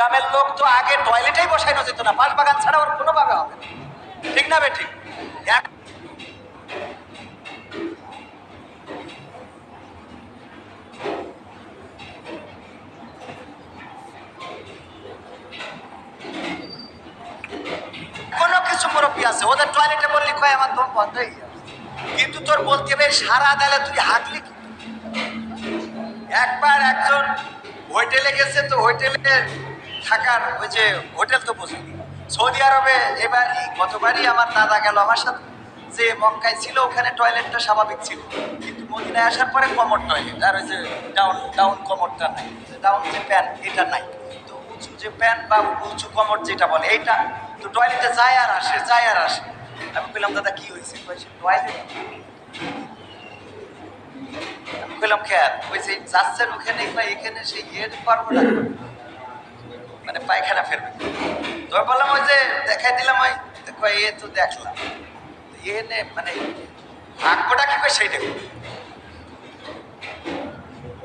গ্রামের লোক তো আগে টয়লেটেই বসাইনো যেত না, বাঁশ বাগান ছাড়া ওর কোনোভাবে হবে। ঠিক না বে ঠিক এক- কোনো কিছু মুরব্বী আছে, ওদের টয়লেটে আমার কিন্তু তোর বলতে সারা তুই একবার একজন হোটেলে গেছে তো হোটেলে থাকার ওই যে হোটেল তো বুঝলি সৌদি আরবে এবারই গতবারই আমার দাদা গেল আমার সাথে। যে মক্কায় ছিল, ওখানে টয়লেটটা স্বাভাবিক ছিল। কিন্তু মদিনায় আসার পরে কমর টয়লেট আর ওই যে ডাউন ডাউন কমরটা নাই। ডাউন যে প্যান এটা নাই। তো উঁচু যে প্যান বা উঁচু কমর যেটা বলে, এইটা। তো টয়লেটে যায় আর আসে, যায় আর আসে। আমি বললাম দাদা, কি হয়েছে টয়লেট আমি বললাম খেয়াল ওই যে যাচ্ছেন ওখানে, বা এখানে সেই ইয়ে পারব না পায়খানা ফেরবে তো বললাম ওই যে দেখাই দিলাম ওই, দেখো এ তো দেখলাম এ নে মানে ভাগ্যটা কি করে সেইটা করি।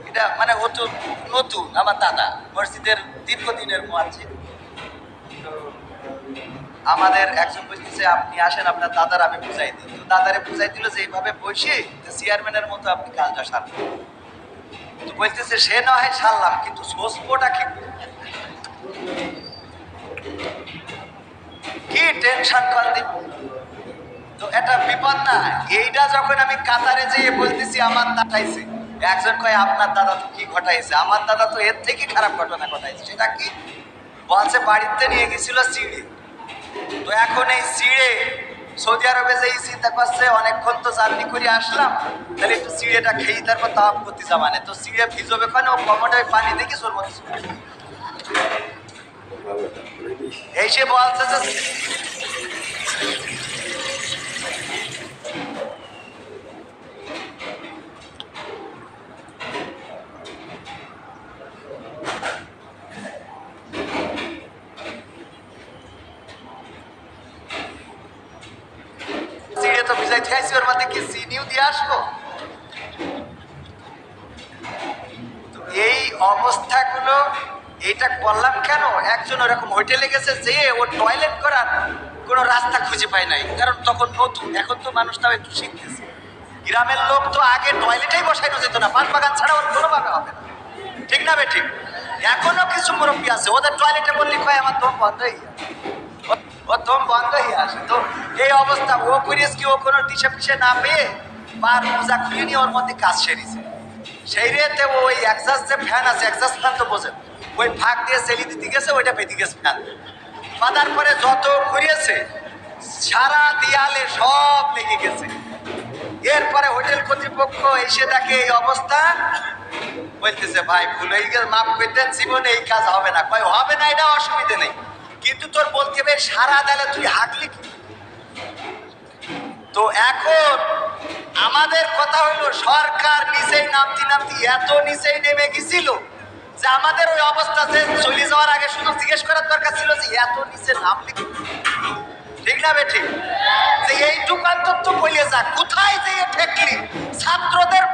এটা মানে ও তো নতুন, আমার দাদা। মসজিদের দীর্ঘদিনের মোয়াজ্জিন তো আমাদের একজন বলতেছে, আপনি আসেন, আপনার দাদার আমি বুঝাই দিই। তো দাদারে বুঝাই দিল যে এইভাবে বসে চেয়ারম্যানের মতো আপনি কাজটা সারবেন তো বলতেছে, সে না হয় সারলাম, কিন্তু সোসপোটা কি কি টেনশন কর দিন তো এটা বিপদ না এইটা যখন আমি কাতারে যেয়ে বলতেছি আমার দাদাইছে। একজন কয় আপনার দাদা তো কি ঘটাইছে? আমার দাদা তো এর থেকে খারাপ ঘটনা ঘটাইছে। সেটা কি? বলছে বাড়িতে নিয়ে গেছিল সিঁড়ি। তো এখন এই সিঁড়ে সৌদি আরবে যে এই চিন্তা করছে অনেকক্ষণ তো জার্নি করে আসলাম। তাহলে একটু সিঁড়েটা খেয়ে তারপর তাওয়াপ করতে যাবানে। তো সিঁড়ে ভিজবে কেন ও কমোডে পানি দেখি সোর এই সে বলছে যে তো ভিজাই ওর মধ্যে কি চিনিও দিয়ে আসব? তো এই অবস্থাগুলো, এইটা করলাম কেন? একজন ওরকম হোটেলে গেছে যে ও টয়লেট করার কোনো রাস্তা খুঁজে পায় নাই। কারণ তখন নতুন, এখন তো মানুষ তাও একটু শিখতেছে। গ্রামের লোক তো আগে টয়লেটেই বসাইনো যেত না পাঁচ বাগান ছাড়া ওর কোনোভাবে হবে না। ঠিক না বে ঠিক? এখনও কিছু মুরব্বী আছে, ওদের টয়লেটে বললি কয়, আমার দম বন্ধ হয়ে দম বন্ধ হয়ে আসে তো এই অবস্থা, ও করিস কি ও কোনো দিশে পিছে না পেয়ে পার মোজা খুলে নিয়ে ওর মধ্যে কাজ সেরেছে সেই রেতে ওই একজাস্ট যে ফ্যান আছে একজাস্ট ফ্যান তো বোঝেন, ওই ফাঁক দিয়ে সেলি দিতে গেছে, ওইটা পেতে গেছে ফ্যান বাঁধার পরে যত ঘুরিয়েছে, সারা দেয়ালে সব লেগে গেছে। এরপরে হোটেল কর্তৃপক্ষ এসে দেখে এই অবস্থা, বলতেছে, ভাই, ভুল হয়ে গেল, মাফ করে দেন, জীবনে এই কাজ হবে না। কয়, হবে না, এটা অসুবিধে নেই। কিন্তু তোর বলতে হবে সারা দেলে তুই হাঁকলি কি? তো এখন আমাদের কথা হলো, সরকার নিচেই নামতি নামতি এত নিচেই নেমে গেছিল যে আমাদের ওই অবস্থা যে চলে যাওয়ার আগে শুধু জিজ্ঞেস করার দরকার ছিল যে এত নিচে নামলি? ঠিক না বে ঠিক যে এই দোকান তো বলে যা, কোথায় যে ঠেকলি? ছাত্রদের